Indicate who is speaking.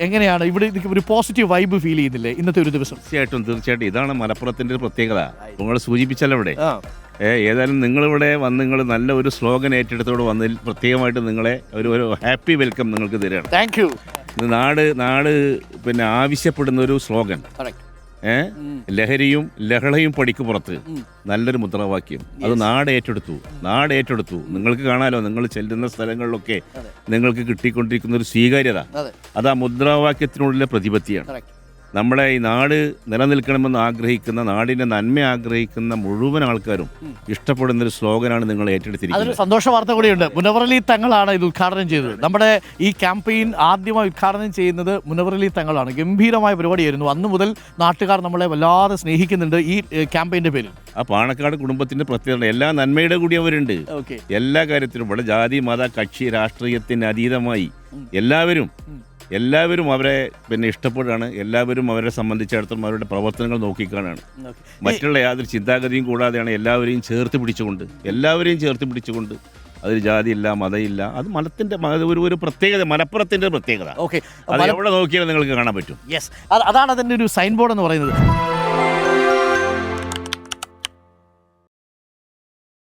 Speaker 1: എങ്ങനെയാണ് ഇവിടെ ഒരു പോസിറ്റീവ് വൈബ് ഫീൽ ചെയ്യുന്നില്ലേ ഇന്നത്തെ ഒരു ദിവസം?
Speaker 2: തീർച്ചയായിട്ടും തീർച്ചയായിട്ടും. ഇതാണ് മലപ്പുറത്തിന്റെ ഒരു പ്രത്യേകത. നിങ്ങൾ സൂചിപ്പിച്ചല്ലോ ഇവിടെ. ഏതായാലും നിങ്ങളിവിടെ വന്ന് നിങ്ങൾ നല്ല ഒരു സ്ലോഗൻ ഏറ്റെടുത്തോട് വന്നതിൽ പ്രത്യേകമായിട്ട് നിങ്ങളെ ഒരു ഒരു ഹാപ്പി വെൽക്കം നിങ്ങൾക്ക് തരികയാണ്.
Speaker 1: താങ്ക് യു
Speaker 2: നാട് നാട് പിന്നെ ആവശ്യപ്പെടുന്ന ഒരു സ്ലോഗൻ ലഹരിയും ലഹളയും പടിക്ക് പുറത്ത്. നല്ലൊരു മുദ്രാവാക്യം. അത് നാട് ഏറ്റെടുത്തു നാട് ഏറ്റെടുത്തു നിങ്ങൾക്ക് കാണാലോ നിങ്ങൾ ചെല്ലുന്ന സ്ഥലങ്ങളിലൊക്കെ നിങ്ങൾക്ക് കിട്ടിക്കൊണ്ടിരിക്കുന്ന ഒരു സ്വീകാര്യത.
Speaker 1: അതെ.
Speaker 2: ആ മുദ്രാവാക്യത്തിനുള്ളിലെ പ്രതിപത്തിയാണ്. നമ്മുടെ ഈ നാട് നിലനിൽക്കണമെന്ന് ആഗ്രഹിക്കുന്ന നാടിന്റെ നന്മ ആഗ്രഹിക്കുന്ന മുഴുവൻ ആൾക്കാരും ഇഷ്ടപ്പെടുന്ന ഒരു സ്ലോഗനാണ് നിങ്ങൾ
Speaker 1: അതൊരു
Speaker 2: ഏറ്റെടുത്തിരിക്കുന്നത്
Speaker 1: സന്തോഷ വാർത്ത കൂടിയുണ്ട്. മുനവറലി തങ്ങളാണ് ഇത് ഉദ്ഘാടനം ചെയ്തത്. നമ്മുടെ ഈ ക്യാമ്പയിൻ ആദ്യമായി ഉദ്ഘാടനം ചെയ്യുന്നത് മുനവറലി തങ്ങളാണ്. ഗംഭീരമായ പരിപാടിയായിരുന്നു. അന്ന് മുതൽ നാട്ടുകാർ നമ്മളെ വല്ലാതെ സ്നേഹിക്കുന്നുണ്ട് ഈ ക്യാമ്പയിന്റെ പേരിൽ.
Speaker 2: ആ പാണക്കാട് കുടുംബത്തിന്റെ പ്രത്യേകത. എല്ലാ നന്മയുടെ കൂടി അവരുണ്ട്. എല്ലാ കാര്യത്തിലും. ഇവിടെ ജാതി മത കക്ഷി രാഷ്ട്രീയത്തിന് അതീതമായി. എല്ലാവരും എല്ലാവരും അവരെ പിന്നെ ഇഷ്ടപ്പെടുകയാണ്. എല്ലാവരും അവരെ സംബന്ധിച്ചിടത്തോളം അവരുടെ പ്രവർത്തനങ്ങൾ നോക്കിക്കാണാണ്. മറ്റുള്ള യാതൊരു ചിന്താഗതിയും കൂടാതെയാണ് എല്ലാവരെയും ചേർത്ത് പിടിച്ചുകൊണ്ട് എല്ലാവരെയും ചേർത്ത് പിടിച്ചുകൊണ്ട് അതിൽ ജാതിയില്ല മതമില്ല അത് മതത്തിന്റെ ഒരു ഒരു പ്രത്യേകത മലപ്പുറത്തിന്റെ പ്രത്യേകത.
Speaker 1: ഓക്കെ.
Speaker 2: അത് എവിടെ നോക്കിയാലും നിങ്ങൾക്ക് കാണാൻ പറ്റും.
Speaker 1: യെസ് അതാണ് അതിന്റെ ഒരു സൈൻ ബോർഡ് എന്ന് പറയുന്നത്.